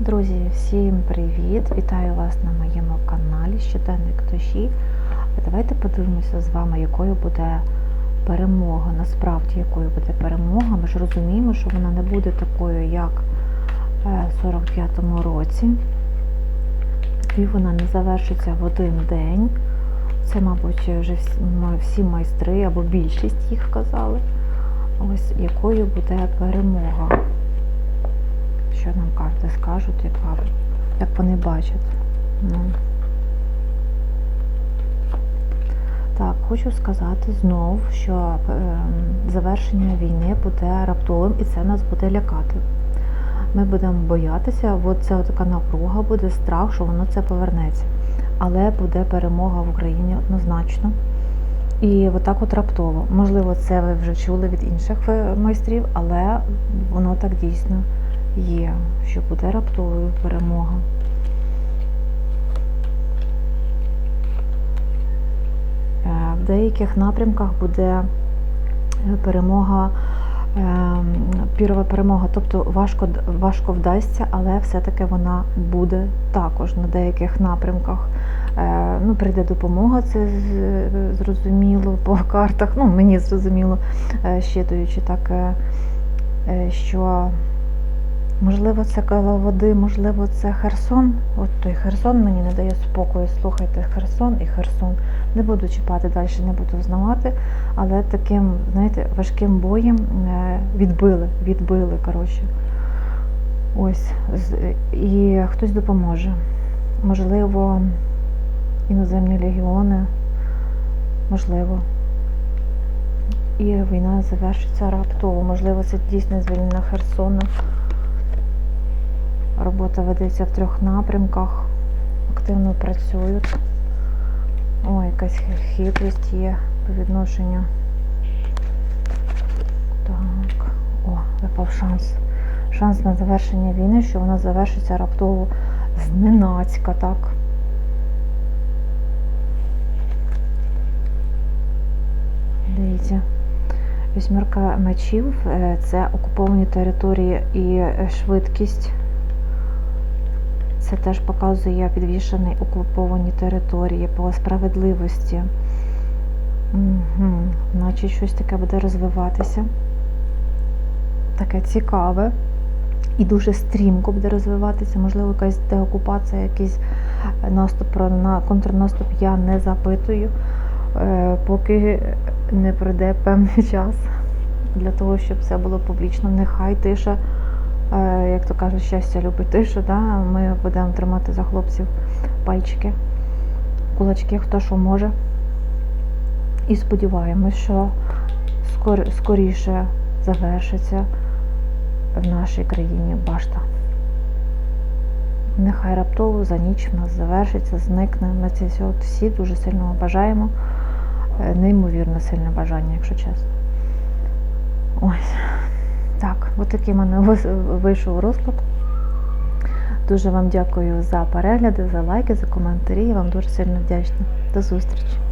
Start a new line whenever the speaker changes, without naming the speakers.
Друзі, всім привіт! Вітаю вас на моєму каналі Щоденник душі. Давайте подивимося з вами, якою буде перемога. Насправді, якою буде перемога. Ми ж розуміємо, що вона не буде такою, як е, в 45-му році. І вона не завершиться в один день. Це, мабуть, вже всі майстри або більшість їх казали. Ось якою буде перемога що нам карти скажуть, яка, як вони бачать. Ну. Так, хочу сказати знов, що е, завершення війни буде раптовим і це нас буде лякати. Ми будемо боятися, от це така напруга, буде страх, що воно це повернеться. Але буде перемога в Україні однозначно. І отак от раптово. Можливо, це ви вже чули від інших е, майстрів, але воно так дійсно є, що буде раптовою перемога. Е, В деяких напрямках буде е, перемога, ем, пірова перемога, тобто важко, важко вдасться, але все-таки вона буде також на деяких напрямках. Е, Ну, прийде допомога, це зрозуміло по картах. Ну, мені зрозуміло, е, щитуючи так, е, е, що Можливо, це коло води, можливо, це Херсон. От той Херсон мені не дає спокою. Слухайте, Херсон і Херсон. Не буду чіпати далі, не буду знавати, але таким, знаєте, важким боєм е, відбили, відбили, коротше. Ось. І хтось допоможе. Можливо, іноземні легіони, можливо. І війна завершиться раптово. Можливо, це дійсно звільнення Херсона. Робота ведеться в трьох напрямках. Активно працюють. О, якась хитрість є по відношенню. Так. О, випав шанс. Шанс на завершення війни, що вона завершиться раптово зненацька, так. Дивіться. Вісьмерка мечів е, це окуповані території і е, швидкість. Це теж показує підвішені окуповані території по справедливості. Угу. Значить, щось таке буде розвиватися. Таке цікаве. І дуже стрімко буде розвиватися. Можливо, якась деокупація, якийсь наступ про на контрнаступ я не запитую, е, поки не пройде певний час для того, щоб все було публічно. Нехай тиша Е, як то кажуть, щастя любить тишу, да? ми будемо тримати за хлопців пальчики, кулачки, хто що може. І сподіваємось, що скор, скоріше завершиться в нашій країні башта. Нехай раптово за ніч в нас завершиться, зникне. Ми це всі дуже сильно бажаємо. Е, Неймовірно сильне бажання, якщо чесно. Ось. Так, от такий в мене вийшов розклад. Дуже вам дякую за перегляди, за лайки, за коментарі. Я вам дуже сильно вдячна. До зустрічі!